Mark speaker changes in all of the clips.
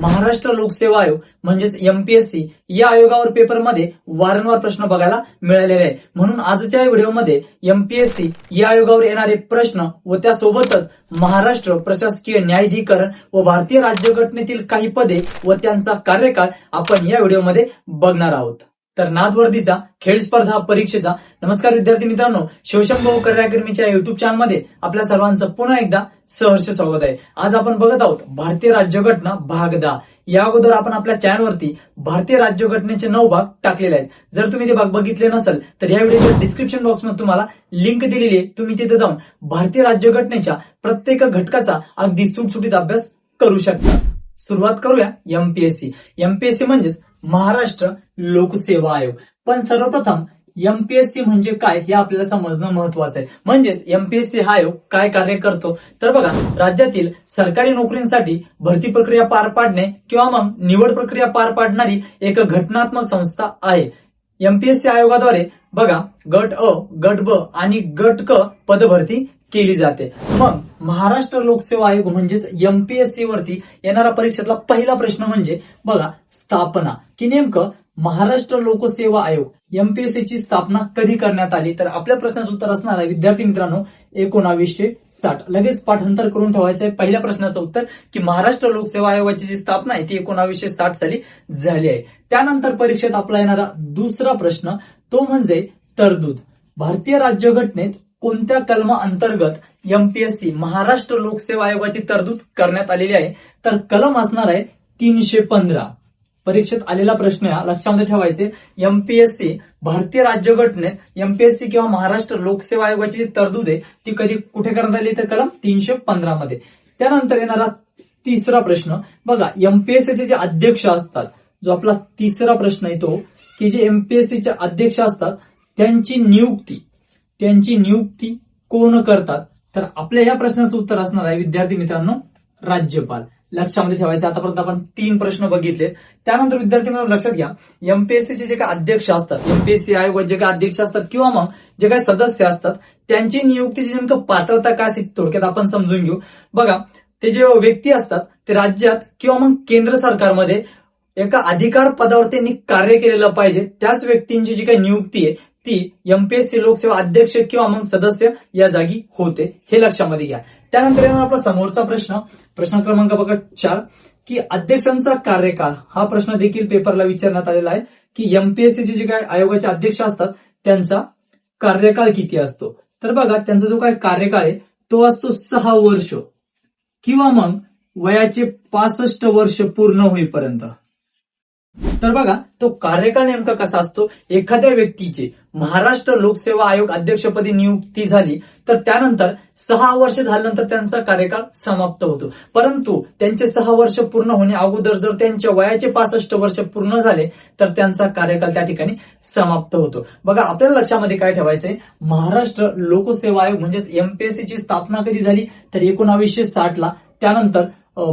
Speaker 1: महाराष्ट्र लोकसेवा आयोग म्हणजेच एमपीएससी या आयोगावर पेपरमध्ये वारंवार प्रश्न बघायला मिळालेले आहे म्हणून आजच्या व्हिडिओमध्ये एमपीएससी या आयोगावर येणारे प्रश्न व त्यासोबतच महाराष्ट्र प्रशासकीय न्यायाधिकरण व भारतीय राज्यघटनेतील काही पदे व त्यांचा कार्यकाळ आपण या व्हिडिओमध्ये बघणार आहोत. तर नाथवर्दीचा खेळ स्पर्धा परीक्षेचा. नमस्कार विद्यार्थी मित्रांनो शिवशंभ कर्या अकॅडमीच्या युट्यूब चॅनलमध्ये आपल्या सर्वांचं पुन्हा एकदा सहर्ष स्वागत आहे. आज आपण बघत आहोत भारतीय राज्यघटना भाग दहा. या अगोदर आपण आपल्या चॅनलवरती भारतीय राज्यघटनेचे नऊ भाग टाकलेले आहेत. जर तुम्ही ते भाग बघितले नसेल तर या व्हिडिओच्या डिस्क्रिप्शन बॉक्समध्ये तुम्हाला लिंक दिलेली आहे. तुम्ही तिथे जाऊन भारतीय राज्यघटनेच्या प्रत्येक घटकाचा अगदी सुटसुटीत अभ्यास करू शकता. सुरुवात करूया एमपीएससी एमपीएससी म्हणजेच महाराष्ट्र लोकसेवा आयोग. पण सर्वप्रथम एमपीएससी म्हणजे काय हे आपल्याला समजणं महत्वाचं आहे. म्हणजेच एमपीएससी हा आयोग काय कार्य करतो? तर बघा राज्यातील सरकारी नोकरींसाठी भरती प्रक्रिया पार पाडणे किंवा मग निवड प्रक्रिया पार पाडणारी एक घटनात्मक संस्था आहे. एमपीएससी आयोगाद्वारे बघा गट अ गट ब आणि गट क पदभरती केली जाते. मग महाराष्ट्र लोकसेवा आयोग म्हणजेच एमपीएससी वरती येणारा परीक्षेतला पहिला प्रश्न म्हणजे बघा स्थापना. की नेमकं महाराष्ट्र लोकसेवा आयोग एमपीएससी ची स्थापना कधी करण्यात आली? तर आपल्या प्रश्नाचं उत्तर असणार आहे विद्यार्थी मित्रांनो एकोणावीसशे साठ. लगेच पाठांतर करून ठेवायचं आहे. पहिल्या प्रश्नाचं उत्तर की महाराष्ट्र लोकसेवा आयोगाची जी स्थापना आहे ती एकोणावीसशे साठ साली झाली आहे. त्यानंतर परीक्षेत आपला येणारा दुसरा प्रश्न तो म्हणजे तरतूद. भारतीय राज्यघटनेत कोणत्या कलमा अंतर्गत एमपीएससी महाराष्ट्र लोकसेवा आयोगाची तरतूद करण्यात आलेली आहे? तर कलम असणार आहे तीनशे पंधरा. परीक्षेत आलेला प्रश्न लक्षामध्ये ठेवायचे. एमपीएससी भारतीय राज्यघटनेत एमपीएससी किंवा महाराष्ट्र लोकसेवा आयोगाची जी तरतूद आहे ती कधी कुठे करण्यात आली तर कलम तीनशे पंधरा मध्ये. त्यानंतर येणारा तिसरा प्रश्न. बघा एमपीएससीचे जे अध्यक्ष असतात जो आपला तिसरा प्रश्न येतो की जे एमपीएससीचे अध्यक्ष असतात त्यांची नियुक्ती त्यांची नियुक्ती कोण करतात? तर आपल्या या प्रश्नाचं उत्तर असणार आहे विद्यार्थी मित्रांनो राज्यपाल. लक्षामध्ये ठेवायचं आतापर्यंत आपण तीन प्रश्न बघितले. त्यानंतर विद्यार्थी मित्रांनो लक्षात घ्या. एमपीएससीचे जे काही अध्यक्ष असतात एमपीएससी आयोग जे काही अध्यक्ष असतात किंवा मग जे काही सदस्य असतात त्यांची नियुक्तीची नेमकं पात्रता काय असते थोडक्यात आपण समजून घेऊ. बघा ते जे व्यक्ती असतात ते राज्यात किंवा मग केंद्र सरकारमध्ये एका अधिकार पदावर त्यांनी कार्य केलेलं पाहिजे. त्याच व्यक्तींची जी काही नियुक्ती आहे ती एमपीएससी लोकसेवा अध्यक्ष किंवा मग सदस्य या जागी होते हे लक्षामध्ये घ्या. त्यानंतर येणार आपला समोरचा प्रश्न. प्रश्न क्रमांक बघा चार की अध्यक्षांचा कार्यकाळ हा प्रश्न देखील पेपरला विचारण्यात आलेला आहे की एमपीएससीचे जे काय आयोगाचे अध्यक्ष असतात त्यांचा कार्यकाळ किती असतो? तर बघा त्यांचा जो काय कार्यकाळ आहे तो असतो सहा वर्ष किंवा मग वयाचे पासष्ट वर्ष पूर्ण होईपर्यंत. तर बघा तो कार्यकाळ नेमका कसा असतो? एखाद्या व्यक्तीची महाराष्ट्र लोकसेवा आयोग अध्यक्षपदी नियुक्ती झाली तर त्यानंतर सहा वर्ष झाल्यानंतर त्यांचा कार्यकाळ समाप्त होतो. परंतु त्यांचे सहा वर्ष पूर्ण होणे अगोदर जर त्यांच्या वयाचे पासष्ट वर्ष पूर्ण झाले तर त्यांचा कार्यकाळ त्या ठिकाणी समाप्त होतो. बघा आपल्याला लक्षामध्ये काय ठेवायचंय? महाराष्ट्र लोकसेवा आयोग म्हणजेच एमपीएससी ची स्थापना कधी झाली? तर एकोणावीसशे साठ ला त्यानंतर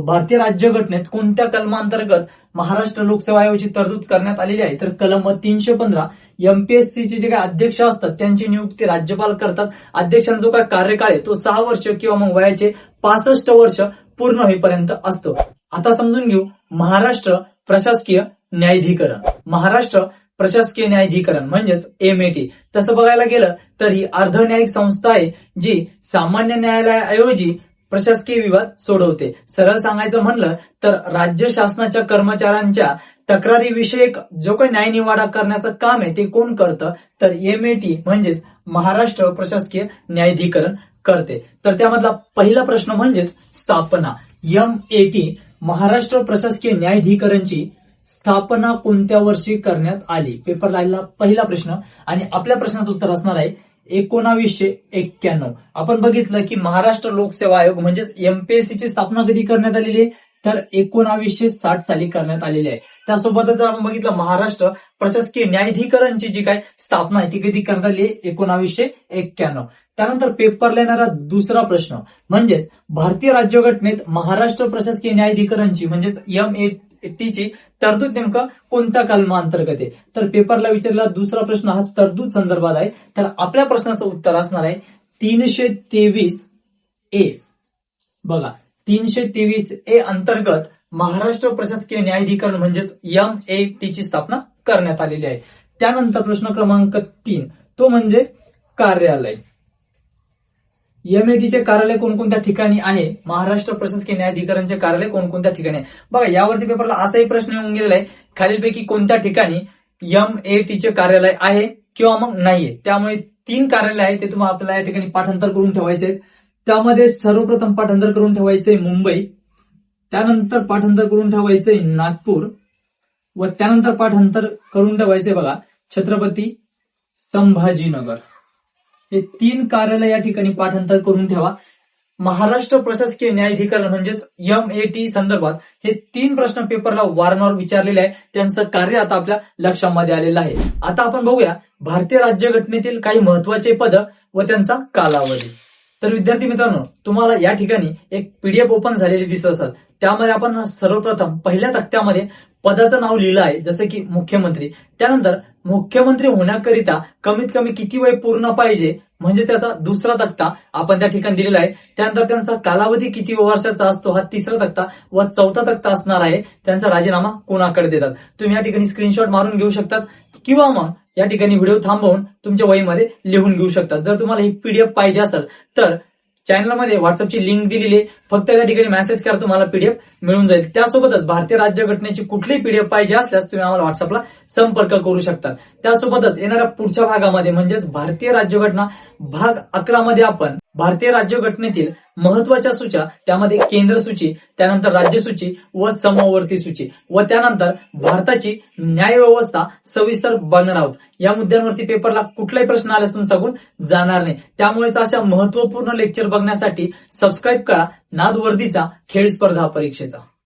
Speaker 1: भारतीय राज्यघटनेत कोणत्या कलमांतर्गत महाराष्ट्र लोकसेवा आयोगाची तरतूद करण्यात आलेली आहे? तर कलम तीनशे पंधरा एमपीएससीचे जे काही अध्यक्ष असतात त्यांची नियुक्ती राज्यपाल करतात. अध्यक्षांचा जो काय कार्यकाळ आहे तो सहा वर्ष किंवा मग वयाचे पासष्ट वर्ष पूर्ण होईपर्यंत असतो. आता समजून घेऊ महाराष्ट्र प्रशासकीय न्यायाधिकरण. महाराष्ट्र प्रशासकीय न्यायाधिकरण म्हणजेच एम एमएटी तसं बघायला गेलं तर ही अर्ध न्यायिक संस्था आहे जी सामान्य न्यायालयाऐवजी प्रशासकीय विवाद सोडवते. सरळ सांगायचं म्हणलं तर राज्य शासनाच्या कर्मचाऱ्यांच्या तक्रारीविषयक जो काही न्यायनिवाडा करण्याचं काम आहे ते कोण करतं? तर एमएटी म्हणजेच महाराष्ट्र प्रशासकीय न्यायाधिकरण करते. तर त्यामधला पहिला प्रश्न म्हणजेच स्थापना. एम एटी महाराष्ट्र प्रशासकीय न्यायाधिकरणची स्थापना कोणत्या वर्षी करण्यात आली? पेपर लाईनला पहिला प्रश्न आणि आपल्या प्रश्नाचं उत्तर असणार आहे एकोणावीसशे एक्क्याण्णव. आपण बघितलं की महाराष्ट्र लोकसेवा आयोग म्हणजेच एमपीएससी ची स्थापना कधी करण्यात आलेली आहे? तर एकोणावीसशे साठ साली करण्यात आलेली आहे. त्यासोबतच जर आपण बघितलं महाराष्ट्र प्रशासकीय न्यायाधिकरणची जी काय स्थापना आहे ती कधी करण्यात आली आहे? एकोणावीसशे एक्क्याण्णव. त्यानंतर पेपरला येणारा दुसरा प्रश्न म्हणजेच भारतीय राज्यघटनेत महाराष्ट्र प्रशासकीय न्यायाधिकरणची म्हणजेच एम ए टीची तरतूद नेमकं कोणत्या कलमाअंतर्गत आहे? तर पेपरला विचारलेला दुसरा प्रश्न हा तरतूद संदर्भात आहे. तर आपल्या प्रश्नाचं उत्तर असणार आहे तीनशे तेवीस ए. बघा तीनशे तेवीस ए अंतर्गत महाराष्ट्र प्रशासकीय न्यायाधिकरण म्हणजेच एम ए टी ची स्थापना करण्यात आलेली आहे. त्यानंतर प्रश्न क्रमांक तीन तो म्हणजे कार्यालय. एमएटीचे कार्यालय कोणकोणत्या ठिकाणी आहे? महाराष्ट्र प्रशासकीय न्यायाधिकरणचे कार्यालय कोणकोणत्या ठिकाणी आहे? बघा यावरती पेपरला असाही प्रश्न येऊन गेलेला आहे. खालीलपैकी कोणत्या ठिकाणी एमएटीचे चे कार्यालय आहे किंवा मग नाहीये? त्यामुळे तीन कार्यालय आहे ते तुम्हाला आपल्याला या ठिकाणी पाठांतर करून ठेवायचे त्यामध्ये सर्वप्रथम पाठांतर करून ठेवायचंय मुंबई. त्यानंतर पाठांतर करून ठेवायचंय नागपूर. व त्यानंतर पाठांतर करून ठेवायचंय बघा छत्रपती संभाजीनगर. हे तीन कार्यालय या ठिकाणी पाठांतर करून ठेवा. महाराष्ट्र प्रशासकीय न्यायाधिकरण म्हणजेच एम ए टी संदर्भात हे तीन प्रश्न पेपरला वारंवार विचारलेले आहे त्यांचं कार्य आता आपल्या लक्षामध्ये आलेलं आहे. आता आपण बघूया भारतीय राज्यघटनेतील काही महत्त्वाचे पद व त्यांचा कालावधी. तर विद्यार्थी मित्रांनो तुम्हाला या ठिकाणी एक पीडीएफ ओपन झालेली दिसत असेल. त्यामध्ये आपण सर्वप्रथम पहिल्या तक्त्यामध्ये पदाचं नाव लिहिलं आहे जसं की मुख्यमंत्री. त्यानंतर मुख्यमंत्री होण्याकरिता कमीत कमी किती वय पूर्ण पाहिजे म्हणजे त्याचा दुसरा तक्ता आपण त्या ठिकाणी दिलेला आहे. त्यानंतर त्यांचा कालावधी किती वर्षाचा असतो हा तिसरा तक्ता व चौथा तक्ता असणार आहे. त्यांचा राजीनामा कोणाकडे देतात? तुम्ही या ठिकाणी स्क्रीनशॉट मारून घेऊ शकतात किंवा मग या ठिकाणी व्हिडिओ थांबवून तुमच्या वहीमध्ये लिहून घेऊ शकतात. जर तुम्हाला ही पीडीएफ पाहिजे असेल तर चॅनलमध्ये व्हॉट्सअपची लिंक दिलेली आहे. फक्त त्या ठिकाणी मेसेज करा तुम्हाला पीडीएफ मिळून जाईल. त्यासोबतच भारतीय राज्यघटनेची कुठली पीडीएफ पाहिजे असल्यास तुम्ही आम्हाला व्हॉट्सअपला संपर्क करू शकता. त्यासोबतच येणाऱ्या पुढच्या भागामध्ये म्हणजेच भारतीय राज्यघटना भाग अकरा मध्ये आपण भारतीय राज्यघटनेतील महत्त्वाच्या सूच्या त्यामध्ये केंद्र सूची त्यानंतर राज्य सूची व समवर्ती सूची व त्यानंतर भारताची न्याय व्यवस्था सविस्तर बघणार आहोत. या मुद्द्यांवरती पेपरला कुठलाही प्रश्न आल्यास तुमचा गुण जाणार नाही. त्यामुळेच अशा महत्त्वपूर्ण लेक्चर बघण्यासाठी सबस्क्राईब करा. नादवर्दीचा खेळ स्पर्धा परीक्षेचा.